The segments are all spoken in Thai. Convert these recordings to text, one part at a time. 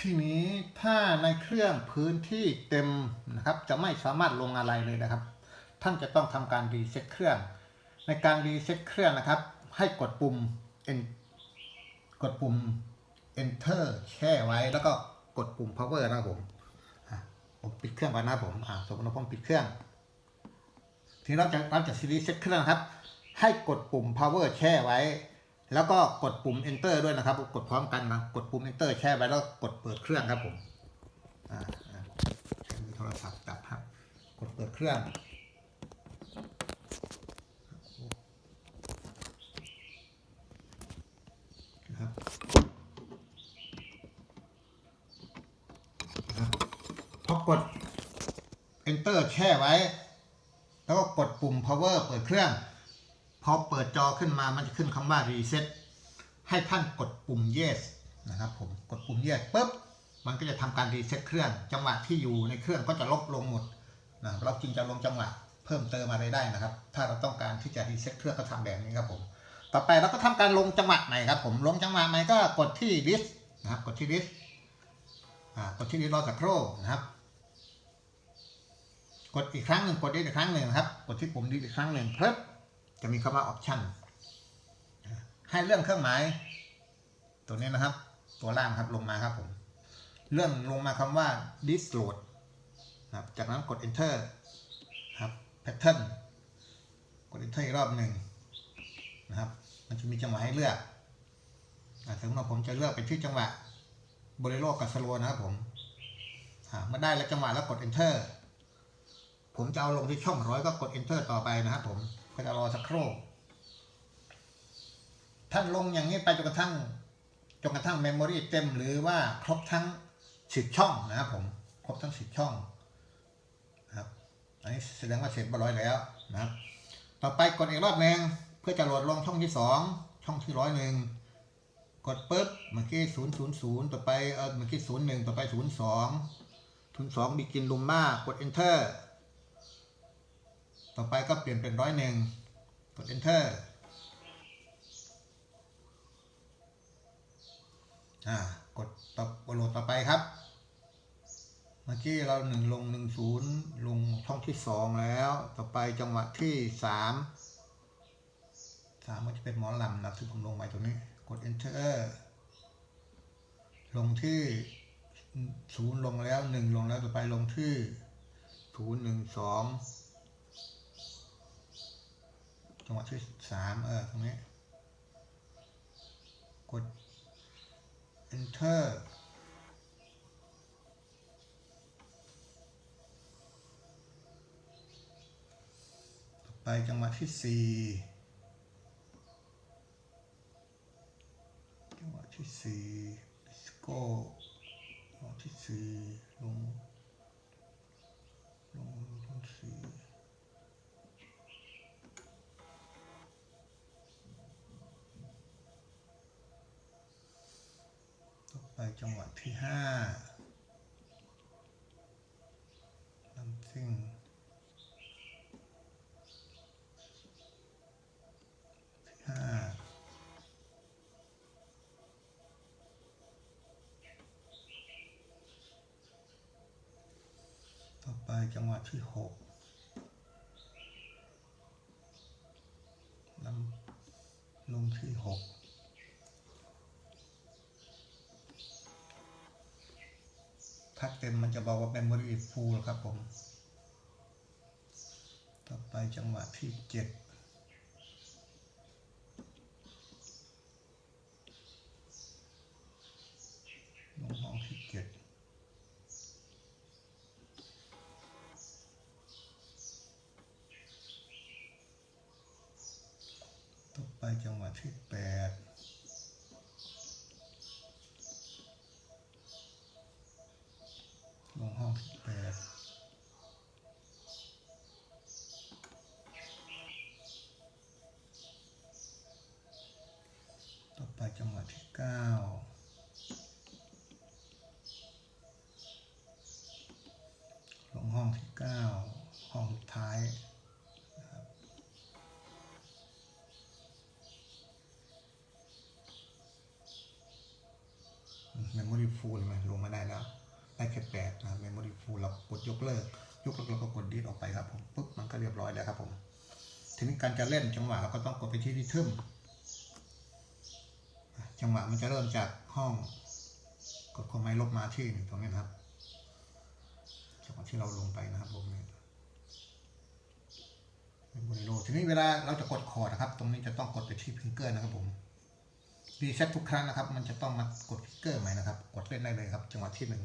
ทีนี้ถ้าในเครื่องพื้นที่เต็มนะครับ จะไม่สามารถลงอะไรเลยนะครับ ท่านจะต้องทำการรีเซ็ตเครื่อง ในการรีเซ็ตเครื่องนะครับ ให้กดปุ่ม En กดปุ่ม enter แช่ไว้แล้วก็กดปุ่ม power นะครับผมผมปิดเครื่องก่อนนะครับผมสมมติผมปิดเครื่อง ทีนี้เราจะเราจะรีเซ็ตเครื่องนะครับ ให้กดปุ่ม power แช่ไว้ แล้วก็กดปุ่ม enter ด้วยนะครับ กดพร้อมกันนะกดปุ่ม enter แช่ไว้แล้วกดเปิดเครื่องครับผมใช้มือโทรศัพท์จับครับ กดเปิดเครื่องนะครับนะครับพอกด enter แช่ไว้ แล้วก็กดปุ่ม power เปิดเครื่อง พอเปิดจอขึ้นมามันจะขึ้นคำว่า reset ให้ท่านกดปุ่ม yes นะครับผมกดปุ่ม yes ปุ๊บมันก็จะทำการ reset เครื่อง จังหวะที่อยู่ในเครื่องก็จะลบลงหมดนะเราจึงจะลงจังหวะเพิ่มเติมอะไรได้นะครับ ถ้าเราต้องการที่จะ reset เครื่องก็ทำแบบนี้ครับผม ต่อไปเราก็ทำการลงจังหวะใหม่ครับผม ลงจังหวะใหม่ก็กดที่ list นะครับ กดที่ list อ่ากดที่ list รอสักครู่นะครับ กดอีกครั้งหนึ่ง กดอีกครั้งหนึ่งครับ กดที่ปุ่ม list อีกครั้งหนึ่งเพิ่ จะมีคำว่า option ให้เรื่องเครื่องหมาย ตัวนี้นะครับ ตัวล่างครับลงมาครับผม เรื่องลงมาคำว่า list load นะครับ จากนั้นกด enter ครับ pattern กด enter อีกรอบหนึ่งนะครับ มันจะมีจังหวะให้เลือกสมมติว่าผมจะเลือกไปที่จังหวะบเลโรกับสโลนะครับผมเมื่อได้แล้วจังหวะแล้วกด enter ผมจะเอาลงที่ช่องร้อยก็กด enter ต่อไปนะครับผมก็จะรอสักครู่ท่านลงอย่างนี้ไปจนกระทั่งจนกระทั่งเมมโมรีเต็มหรือว่าครบทั้งสิบช่องนะครับผมครบทั้งสิบช่องนะครับอันนี้แสดงว่าเสร็จเรียบร้อยแล้วนะครับ ต่อไปกดอีกรอบหนึ่งเพื่อจะโหลดลงช่องที่สองช่องที่ร้อยหนึ่งกดปุ๊บเมื่อกี้ศูนย์ศูนย์ศูนย์ต่อไปเออเมื่อกี้ศูนย์หนึ่งต่อไปศูนย์สองศูนย์สองบีกินลุมมากด enter ต่อไปก็เปลี่ยนเป็นร้อยหนึ่งกด enter อ่ากดต่อโหลดต่อไปครับ เมื่อกี้เราหนึ่งลงหนึ่งศูนย์ลงช่องที่สองแล้ว ต่อไปจังหวะที่สามสามมันจะเป็นหมอลำนะที่ผมลงไว้ตรงนี้ กด enter ลงที่ศูนย์ลงแล้วหนึ่งลงแล้วต่อไปลงที่ศูนย์หนึ่งสอง จังหวะที่สามเออตรงนี้ กด enter ไปจังหวะที่สี่จังหวะที่สี่ดิสโก้จังหวะที่สี่ลงลงลงสี่ ไปจังหวะที่ห้าลัมซิงที่ห้าต่อไปจังหวะที่หกลำลงที่หก ถ้าเต็มมันจะบอกว่า memory full ครับผม ต่อไปจังหวะที่เจ็ดลงห้องที่เจ็ดต่อไปจังหวะที่แปด แปดต่อไปจังหวะที่เก้าลงห้องที่เก้าห้องท้าย ยกเลิก ยกเลิกแล้วก็กดดีดออกไปครับผมปุ๊บมันก็เรียบร้อยแล้วครับผมทีนี้การจะเล่นจังหวะเราก็ต้องกดไปที่ริทึมจังหวะมันจะเริ่มจากห้อง กดคอมไม้ลบมาที่หนึ่งตรงนี้นครับจังหวะที่เราลงไปนะครับผมเนี่ยเป็นโมเดลทีนี้เวลาเราจะกดคอร์ดนะครับ ตรงนี้จะต้องกดไปที่พิงเกอร์นะครับผมรีเซ็ตทุกครั้งนะครับ มันจะต้องมากดพิงเกอร์ใหม่นะครับ กดเล่นได้เลยครับ จังหวะที่หนึ่ง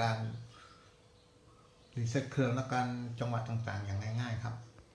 การรีเซ็ตเครื่องและการจังหวะต่างๆ อย่างง่าย ๆ ครับ